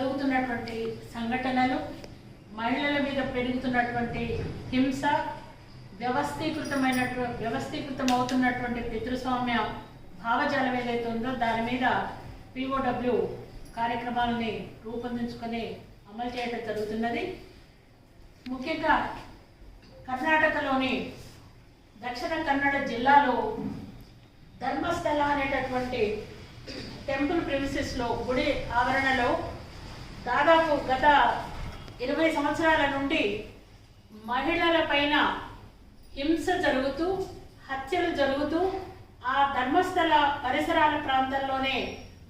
జరుగుతున్నటువంటి సంఘటనలు మహిళల మీద పెరుగుతున్నటువంటి హింస వ్యవస్థీకృతమైనటు వ్యవస్థీకృతం అవుతున్నటువంటి పితృస్వామ్య భావజాలం ఏదైతే ఉందో దాని మీద పిఓడబ్ల్యూ కార్యక్రమాలని రూపొందించుకొని అమలు చేయడం జరుగుతున్నది. ముఖ్యంగా కర్ణాటకలోని దక్షిణ కన్నడ జిల్లాలో ధర్మస్థల అనేటటువంటి టెంపుల్ ప్రిమిసెస్లో గుడి ఆవరణలో దాదాపు గత ఇరవై సంవత్సరాల నుండి మహిళల పైన హింస జరుగుతూ హత్యలు జరుగుతూ ఆ ధర్మస్థల పరిసరాల ప్రాంతాల్లోనే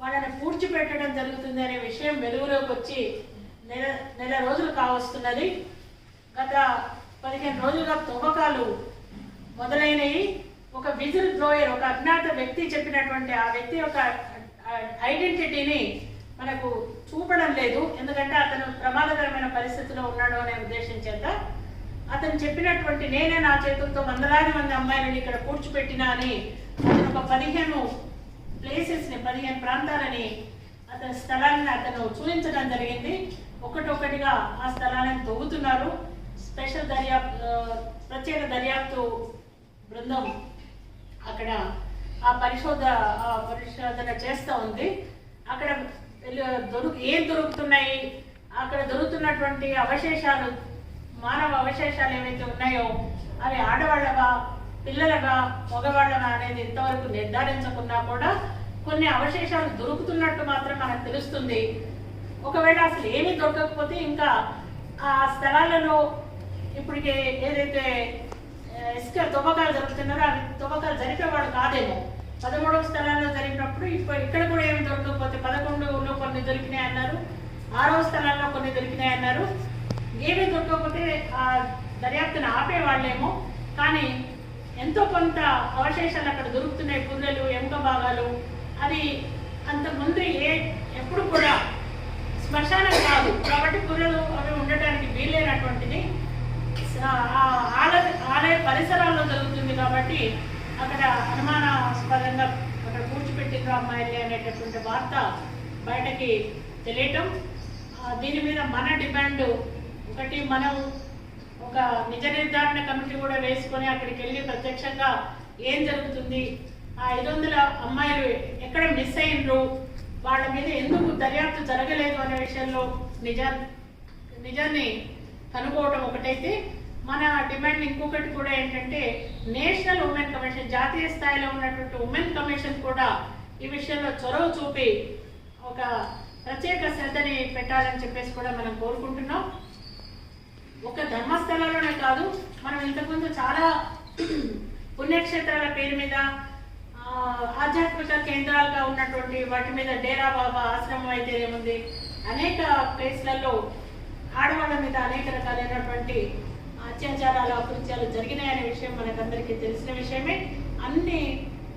వాళ్ళని పూడ్చిపెట్టడం జరుగుతుంది అనే విషయం వెలుగులోకి వచ్చి నెల నెల రోజులు కావస్తున్నది. గత పదిహేను రోజులుగా తవ్వకాలు మొదలైనవి ఒక విజిల్ బ్లోయర్ ఒక అజ్ఞాత వ్యక్తి చెప్పినటువంటి ఆ వ్యక్తి యొక్క ఐడెంటిటీని మనకు చూపడం లేదు. ఎందుకంటే అతను ప్రమాదకరమైన పరిస్థితిలో ఉన్నాడు అనే ఉద్దేశం చేత అతను చెప్పినటువంటి నేనే నా చేతులతో వందలాది మంది అమ్మాయిలను ఇక్కడ పూడ్చిపెట్టినా అని అతను ఒక పదిహేను ప్లేసెస్ని పదిహేను ప్రాంతాలని అతని స్థలాన్ని అతను చూపించడం జరిగింది. ఒకటొకటిగా ఆ స్థలాలను తవ్వుతున్నారు. స్పెషల్ దర్యాప్తు ప్రత్యేక దర్యాప్తు బృందం అక్కడ ఆ పరిశోధ ఆ పరిశోధన చేస్తూ ఉంది. దొరుకు ఏం దొరుకుతున్నాయి? అక్కడ దొరుకుతున్నటువంటి అవశేషాలు మానవ అవశేషాలు ఏవైతే ఉన్నాయో అవి ఆడవాళ్ళగా పిల్లలుగా మగవాళ్ళగా అనేది ఇంతవరకు నిర్ధారించకున్నా కూడా కొన్ని అవశేషాలు దొరుకుతున్నట్టు మాత్రం మనకు తెలుస్తుంది. ఒకవేళ అసలు ఏమీ దొరకకపోతే ఇంకా ఆ స్థలాలలో ఇప్పటికే ఏదైతే ఇసుక తవ్వకాలు జరుగుతున్నారో అవి తవ్వకాలు జరిపేవాడు కాదేమో. పదమూడవ స్థలాల్లో జరిగినప్పుడు ఇప్పుడు ఇక్కడ కూడా ఏమి దొరకకపోతే పదకొండు కొన్ని దొరికినాయి అన్నారు. ఆరవ స్థలాల్లో కొన్ని దొరికినాయి అన్నారు. ఏమీ దొరకకపోతే ఆ దర్యాప్తును ఆపేవాళ్ళేమో. కానీ ఎంతో కొంత అవశేషాలు అక్కడ దొరుకుతున్నాయి. పుల్లలు ఎముక భాగాలు. అది అంతకుముందు ఏ ఎప్పుడు కూడా శ్మశానం కాదు. కాబట్టి పుర్రెలు అవి ఉండటానికి వీలైనటువంటిది ఆలయ ఆలయ పరిసరాల్లో జరుగుతుంది కాబట్టి అక్కడ అనుమానాస్పదంగా అక్కడ కూర్చిపెట్టిన అమ్మాయిలే అనేటటువంటి వార్త బయటకి తెలియటం. దీని మీద మన డిమాండ్ ఒకటి మనం ఒక నిజ నిర్ధారణ కమిటీ కూడా వేసుకొని అక్కడికి వెళ్ళి ప్రత్యక్షంగా ఏం జరుగుతుంది? ఆ ఐదు వందల అమ్మాయిలు ఎక్కడ మిస్ అయినరు? వాళ్ళ మీద ఎందుకు దర్యాప్తు జరగలేదు అనే విషయంలో నిజా నిజాన్ని కనుక్కోవడం ఒకటైతే మన డిమాండ్ ఇంకొకటి కూడా ఏంటంటే నేషనల్ ఉమెన్ కమిషన్ జాతీయ స్థాయిలో ఉన్నటువంటి ఉమెన్ కమిషన్ కూడా ఈ విషయంలో చొరవ చూపి ఒక ప్రత్యేక శ్రద్ధని పెట్టాలని చెప్పేసి కూడా మనం కోరుకుంటున్నాం. ఒక ధర్మస్థలంలోనే కాదు మనం ఇంతకుముందు చాలా పుణ్యక్షేత్రాల పేరు మీద ఆధ్యాత్మిక కేంద్రాలుగా ఉన్నటువంటి వాటి మీద డేరా బాబా ఆశ్రమం అయితే ఏముంది? అనేక ప్లేస్లలో ఆడవాళ్ళ మీద అనేక రకాలైనటువంటి అత్యాచారాలు అకృత్యాలు జరిగినాయనే విషయం మనకందరికీ తెలిసిన విషయమే. అన్ని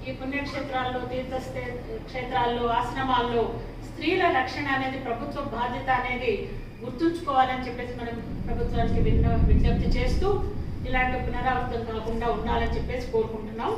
ఈ పుణ్యక్షేత్రాల్లో తీర్థ క్షేత్రాల్లో ఆశ్రమాల్లో స్త్రీల రక్షణ అనేది ప్రభుత్వ బాధ్యత అనేది గుర్తుంచుకోవాలని చెప్పేసి మనం ప్రభుత్వానికి విజ్ఞప్తి చేస్తూ ఇలాంటి పునరావృతం కాకుండా ఉండాలని చెప్పేసి కోరుకుంటున్నాం.